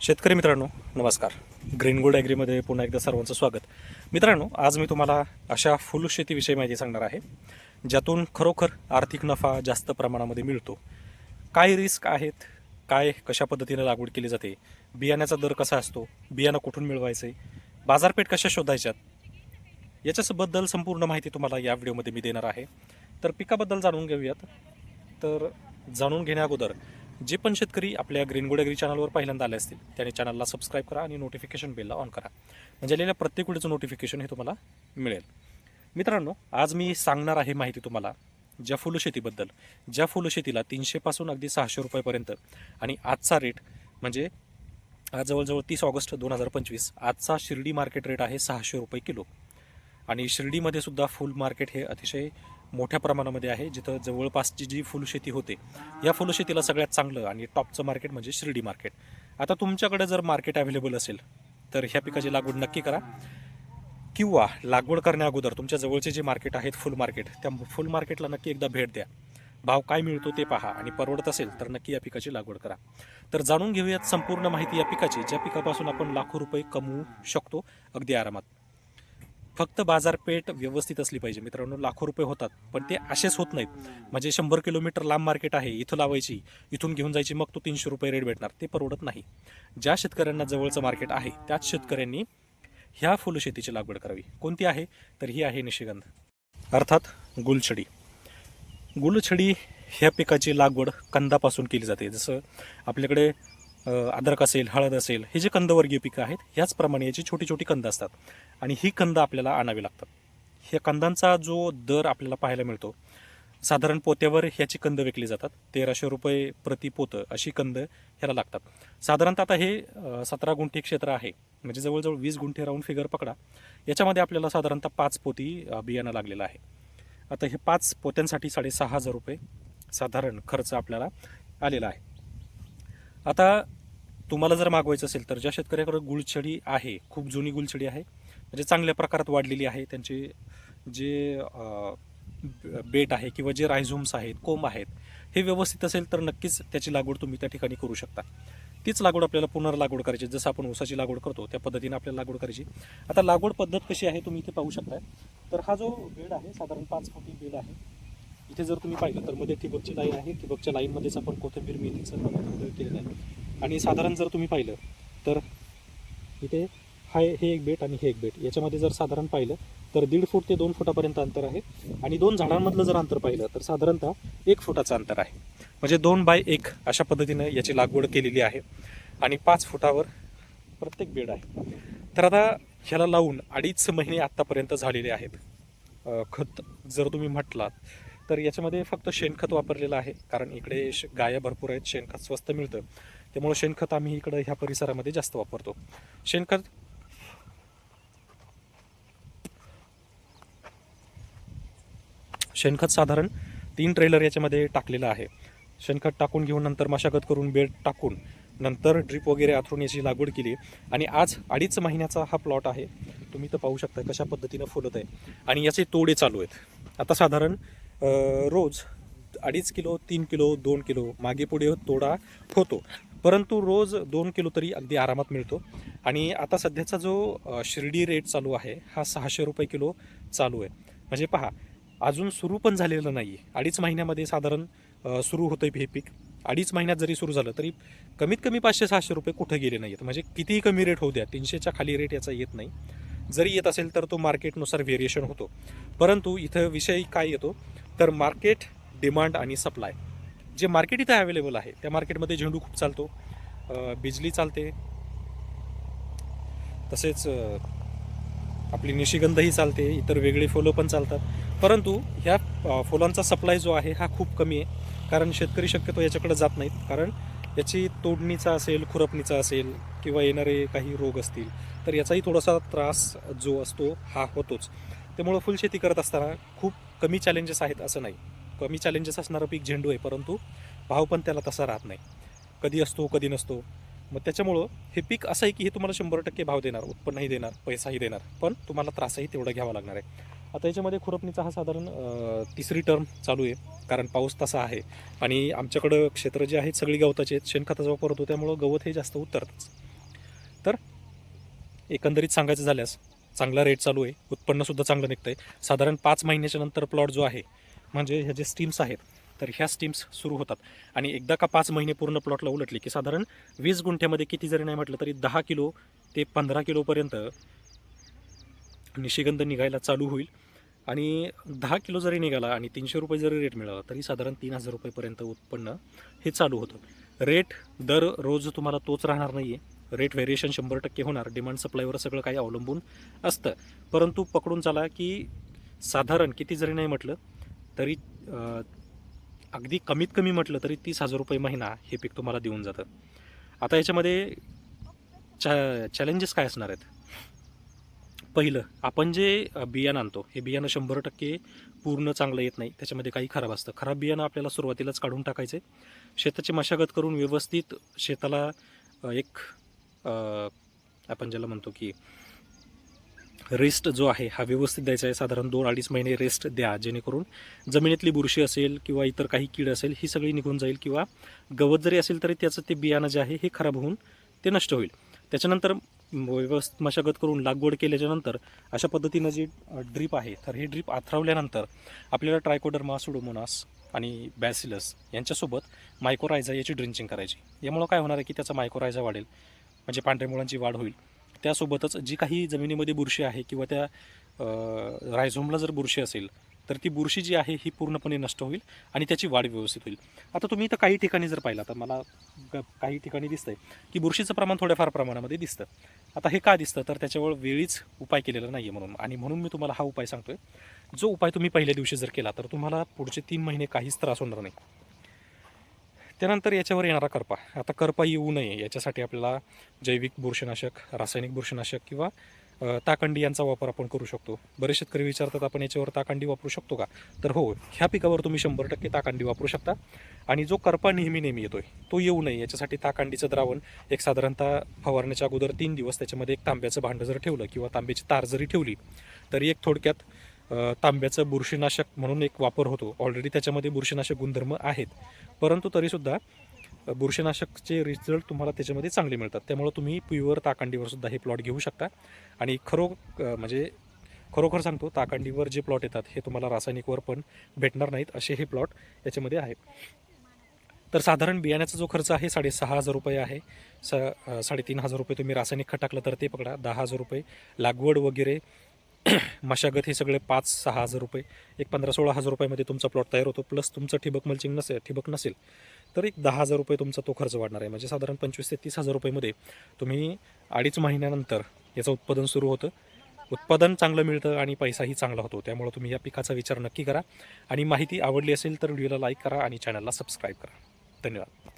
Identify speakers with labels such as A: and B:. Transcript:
A: शेतकरी मित्रांनो नमस्कार. ग्रीन गोल्ड ॲग्रीमध्ये पुन्हा एकदा सर्वांचं स्वागत. मित्रांनो आज मी तुम्हाला अशा फुल शेतीविषयी माहिती सांगणार आहे ज्यातून खरोखर आर्थिक नफा जास्त प्रमाणामध्ये मिळतो. काय रिस्क आहेत? काय कशा पद्धतीने लागवड केली जाते? बियाण्याचा दर कसा असतो? बियाणं कुठून मिळवायचे? बाजारपेठ कशा शोधायच्यात? याच्याबद्दल संपूर्ण माहिती तुम्हाला या व्हिडिओमध्ये मी देणार आहे. तर पिकाबद्दल जाणून घेऊयात. तर जाणून घेण्या अगोदर जे पण शेतकरी आपल्या ग्रीन गोड चॅनलवर पहिल्यांदा आले असतील त्याने चॅनलला सबस्क्राईब करा आणि नोटिफिकेशन बेलला ऑन करा. म्हणजे आलेल्या प्रत्येक वेळेचं नोटिफिकेशन हे तुम्हाला मिळेल. मित्रांनो आज मी सांगणार आहे माहिती तुम्हाला ज्या फुलशेतीबद्दल ज्या फुलशेतीला तीनशेपासून अगदी सहाशे रुपयापर्यंत आणि आजचा रेट म्हणजे आज जवळजवळ तीस ऑगस्ट दोन हजार पंचवीस आजचा शिर्डी मार्केट रेट आहे सहाशे रुपये किलो. आणि शिर्डीमध्ये सुद्धा फुल मार्केट हे अतिशय मोठ्या प्रमाणामध्ये आहे जिथं जवळपासची जी फुलशेती होते या फुलशेतीला सगळ्यात चांगलं आणि टॉपचं मार्केट म्हणजे शिर्डी मार्केट. आता तुमच्याकडे जर मार्केट अवेलेबल असेल तर ह्या पिकाची लागवड नक्की करा. किंवा लागवड करण्या अगोदर तुमच्या जवळचे जे मार्केट आहेत फुल मार्केट त्या फुल मार्केटला नक्की एकदा भेट द्या. भाव काय मिळतो ते पहा आणि परवडत असेल तर नक्की या पिकाची लागवड करा. तर जाणून घेऊयात संपूर्ण माहिती या पिकाची ज्या पिकापासून आपण लाखो रुपये कमवू शकतो अगदी आरामात. फक्त बाजारपेठ व्यवस्थित असली पाहिजे. मित्रांनो लाखो रुपये होतात पण ते असेच होत नाहीत. म्हणजे शंभर किलोमीटर लांब मार्केट आहे इथं लावायची इथून घेऊन जायची मग तो तीनशे रुपये रेट भेटणार. ते परवडत नाही. ज्या शेतकऱ्यांना जवळचं मार्केट आहे त्याच शेतकऱ्यांनी ह्या फुलशेतीची लागवड करावी. कोणती आहे? तर ही आहे निशिगंध. अर्थात गुलछडी. गुलछडी ह्या पिकाची लागवड कंदापासून केली जाते. जसं आपल्याकडे अद्रक असेल हळद असेल हे जे कंदवर्गीय पिकं आहेत ह्याचप्रमाणे याची छोटी छोटी कंद असतात. आणि ही कंद आपल्याला आणावी लागतात. ह्या कंदांचा जो दर आपल्याला पाहायला मिळतो साधारण पोत्यावर ह्याची कंद विकली जातात. तेराशे रुपये प्रति पोतं अशी कंद ह्याला लागतात. साधारणतः आता हे सतरा गुंठे क्षेत्र आहे. म्हणजे जवळजवळ वीस गुंठे राऊंड फिगर पकडा. याच्यामध्ये आपल्याला साधारणतः पाच पोती बियाणं लागलेलं आहे. आता हे पाच पोत्यांसाठी साडेसहा हजार रुपये साधारण खर्च आपल्याला आलेला आहे. आता तुम्हाला जर मागवायचं असेल तर ज्या शेतकऱ्याकडे गुळछडी आहे खूप जुनी गुळछडी आहे म्हणजे चांगल्या प्रकारात वाढलेली आहे त्यांचे जे बेट आहे किंवा जे रायझोम्स आहेत कोंब आहेत हे व्यवस्थित असेल तर नक्कीच त्याची लागवड तुम्ही त्या ठिकाणी करू शकता. तीच लागवड आपल्याला पुनर्लागवड करायची जसं आपण ऊसाची लागवड करतो त्या पद्धतीने आपल्याला लागवड करायची. आता लागवड पद्धत कशी आहे तुम्ही इथे पाहू शकता तर हा जो बेड आहे साधारण पाच फुटी बेड आहे. इथे जर तुम्ही पाहिलं तर मध्ये ठिबकची लाईन आहे ठिबकच्या लाईनमध्येच आपण कोथिंबीर मेथीचं बघायला केलेलं आहे. आणि साधारण जर तुम्ही पाहिलं तर इथे हा हे एक बेट आणि हे एक बेट. याच्यामध्ये जर साधारण पाहिलं तर दीड फूट ते दोन फुटापर्यंत अंतर आहे. आणि दोन झाडांमधलं जर अंतर पाहिलं तर साधारणतः एक फुटाचं अंतर आहे. म्हणजे दोन बाय एक अशा पद्धतीनं याची लागवड केलेली आहे. आणि पाच फुटावर प्रत्येक बेड आहे. तर आता ह्याला लावून अडीच महिने आत्तापर्यंत झालेले आहेत. खत जर तुम्ही म्हटलात तर याच्यामध्ये फक्त शेणखत वापरलेलं आहे. कारण इकडे गाया भरपूर आहेत शेणखत स्वस्त मिळतं. त्यामुळे शेणखत आम्ही इकडं ह्या परिसरामध्ये जास्त वापरतो. शेणखत शेणखत साधारण तीन ट्रेलर याच्यामध्ये टाकलेलं आहे. शेणखत टाकून घेऊन नंतर मशागत करून बेड टाकून नंतर ड्रीप वगैरे आथरून याची लागवड केली. आणि आज अडीच महिन्याचा हा प्लॉट आहे. तुम्ही तर पाहू शकता कशा पद्धतीनं फुलत आहे. आणि याचे तोडे चालू आहेत. आता साधारण रोज अडीच किलो तीन किलो दोन किलो मागे पुढे तोडा होतो. परंतु रोज दोन किलो तरी अगदी आरामात मिळतो. आणि आता सध्याचा जो शिर्डी रेट चालू आहे हा सहाशे रुपये किलो चालू आहे. म्हणजे पहा अजून सुरू पण झालेलं नाही आहे अडीच महिन्यामध्ये साधारण सुरू होतं हे पीक. अडीच महिन्यात जरी सुरू झालं तरी कमीत कमी पाचशे सहाशे रुपये कुठं गेले नाही आहेत म्हणजे कितीही कमी रेट होऊ द्या तीनशेच्या खाली रेट याचा येत नाही. जरी येत असेल तर तो मार्केटनुसार व्हेरिएशन होतो. परंतु इथं विषय काय येतो? तर मार्केट डिमांड आणि सप्लाय जे मार्केट इथं अवेलेबल आहे त्या मार्केटमध्ये झेंडू खूप चालतो. बिजली चालते. तसेच आपली निशिगंधही चालते इतर वेगळी फुलं पण चालतात. परंतु ह्या फुलांचा सप्लाय जो आहे हा खूप कमी आहे. कारण शेतकरी शक्यतो याच्याकडे जात नाहीत. कारण याची तोडणीचा असेल खुरपणीचा असेल किंवा येणारे काही रोग असतील तर याचाही थोडासा त्रास जो असतो हा होतोच. त्यामुळं फुलशेती करत असताना खूप कमी चॅलेंजेस आहेत असं नाही. कमी चॅलेंजेस असणारं पीक झेंडू आहे परंतु भाव पण त्याला तसा राहत नाही. कधी असतो कधी नसतो. मग त्याच्यामुळं हे पीक असं आहे की हे तुम्हाला शंभर टक्के भाव देणार उत्पन्नही देणार पैसाही देणार पण तुम्हाला त्रासही तेवढा घ्यावा लागणार आहे. आता याच्यामध्ये खुरपणीचा हा साधारण तिसरी टर्म चालू आहे कारण पाऊस तसा आहे आणि आमच्याकडं क्षेत्र जे आहेत सगळी गवताचे आहेत शेणखताचा वापर होतो त्यामुळं गवत हे जास्त उतरतंच. एकंदरीत सांगायचं झाल्यास चांगला रेट चालू आहे उत्पन्नसुद्धा चांगलं निघतं आहे साधारण पाच महिन्याच्या नंतर प्लॉट जो आहे म्हणजे ह्या जे स्टीम्स आहेत तर ह्या स्टीम्स सुरू होतात. आणि एकदा का पाच महिने पूर्ण प्लॉटला उलटली की साधारण वीस गुंठ्यामध्ये किती जरी नाही म्हटलं तरी दहा किलो ते पंधरा किलोपर्यंत निशिगंध निघायला चालू होईल. आणि दहा किलो जरी निघाला आणि तीनशे रुपये जरी रेट मिळाला तरी साधारण तीन हजार रुपयेपर्यंत उत्पन्न हे चालू होतं. रेट दर रोज तुम्हाला तोच राहणार नाही आहे रेट व्हेरिएशन शंभर टक्के होणार. डिमांड सप्लायवर सगळं काही अवलंबून असतं. परंतु पकडून चाला की साधारण किती जरी नाही म्हटलं तरी अगदी कमीत कमी म्हटलं तरी तीस हजार रुपये महिना हे पीक तुम्हाला देऊन जातं. आता याच्यामध्ये चॅ चॅलेंजेस काय असणार आहेत? पहिलं आपण जे बियाणं आणतो हे बियाणं शंभर टक्के पूर्ण चांगलं येत नाही. त्याच्यामध्ये काही खराब असतं. खराब बियाणं आपल्याला सुरुवातीलाच काढून टाकायचे. शेताची मशागत करून व्यवस्थित शेताला एक आपण ज्याला म्हणतो की रेस्ट जो आहे हा व्यवस्थित द्यायचा आहे. साधारण दोन अडीच महिने रेस्ट द्या. जेणेकरून जमिनीतली बुरशी असेल किंवा इतर काही कीड असेल ही सगळी निघून जाईल किंवा गवत जरी असेल तरी त्याचं ते बियाणं जे आहे हे खराब होऊन ते नष्ट होईल. त्याच्यानंतर व्यवस्थित मशागत करून लागवड केल्याच्यानंतर अशा पद्धतीनं जी ड्रीप आहे तर ही ड्रीप आथरवल्यानंतर आपल्याला ट्रायकोडर्मा सुडोमोनास आणि बॅसिलस यांच्यासोबत मायकोरायझा याची ड्रिंचिंग करायची. यामुळं काय होणार आहे की त्याचा मायकोरायझा वाढेल. म्हणजे पांढऱ्या मुळांची वाढ होईल. त्यासोबतच जी काही जमिनीमध्ये बुरशी आहे किंवा त्या रायझोमला जर बुरशी असेल तर ती बुरशी जी आहे ही पूर्णपणे नष्ट होईल आणि त्याची वाढ व्यवस्थित होईल. आता तुम्ही इथं काही ठिकाणी जर पाहिला तर मला ग- काही ठिकाणी दिसतं आहे की बुरशीचं प्रमाण थोड्याफार प्रमाणामध्ये दिसतं. आता हे का दिसतं? तर त्याच्यावर वेळीच उपाय केलेला नाही आहे म्हणून. आणि म्हणून मी तुम्हाला हा उपाय सांगतोय. जो उपाय तुम्ही पहिल्या दिवशी जर केला तर तुम्हाला पुढचे तीन महिने काहीच त्रास होणार नाही. त्यानंतर याच्यावर येणारा करपा. आता करपा येऊ नये याच्यासाठी आपल्याला जैविक बुरशीनाशक रासायनिक बुरशीनाशक किंवा ताकंडी यांचा वापर आपण करू शकतो. बरेच शेतकरी विचारतात आपण याच्यावर ताकंडी वापरू शकतो का? तर हो ह्या पिकावर तुम्ही शंभर टक्के ताकांडी वापरू शकता. आणि जो करपा नेहमी नेहमी येतोय तो येऊ नये. याच्यासाठी ताकांडीचं द्रावण एक साधारणतः फवारण्याच्या अगोदर तीन दिवस त्याच्यामध्ये एक तांब्याचं भांडं जर ठेवलं किंवा तांब्याची तार जरी ठेवली तरी एक थोडक्यात तांब्याचं बुरशीनाशक म्हणून एक वापर होतो. ऑलरेडी त्याच्यामध्ये बुरशीनाशक गुणधर्म आहेत. परंतु तरीसुद्धा बुरशीनाशकचे रिझल्ट तुम्हाला त्याच्यामध्ये चांगले मिळतात. त्यामुळं तुम्ही प्युअर ताकांडीवर सुद्धा हे प्लॉट घेऊ शकता. आणि खरो म्हणजे खरोखर सांगतो ताकांडीवर जे प्लॉट येतात हे तुम्हाला रासायनिकवर पण भेटणार नाहीत असे हे प्लॉट याच्यामध्ये आहेत. तर साधारण बियाण्याचा जो खर्च आहे साडेसहा हजार रुपये आहे. स साडेतीन हजार रुपये तुम्ही रासायनिक खत टाकलं तर ते पकडा. दहा हजार रुपये लागवड वगैरे मशागत हे सगळे पाच सहा हजार रुपये एक पंधरा सोळा हजार रुपयामध्ये तुमचा प्लॉट तयार होतो. प्लस तुमचं ठिबक मल्चिंग नसेल ठिबक नसेल तर एक दहा हजार रुपये तुमचा तो खर्च वाढणार आहे. म्हणजे साधारण पंचवीस ते तीस हजार रुपयेमध्ये तुम्ही अडीच महिन्यानंतर याचं उत्पादन सुरू होतं. उत्पादन चांगलं मिळतं आणि पैसाही चांगला होतो. त्यामुळे तुम्ही या पिकाचा विचार नक्की करा. आणि माहिती आवडली असेल तर व्हिडिओला लाईक करा आणि चॅनलला सबस्क्राईब करा. धन्यवाद.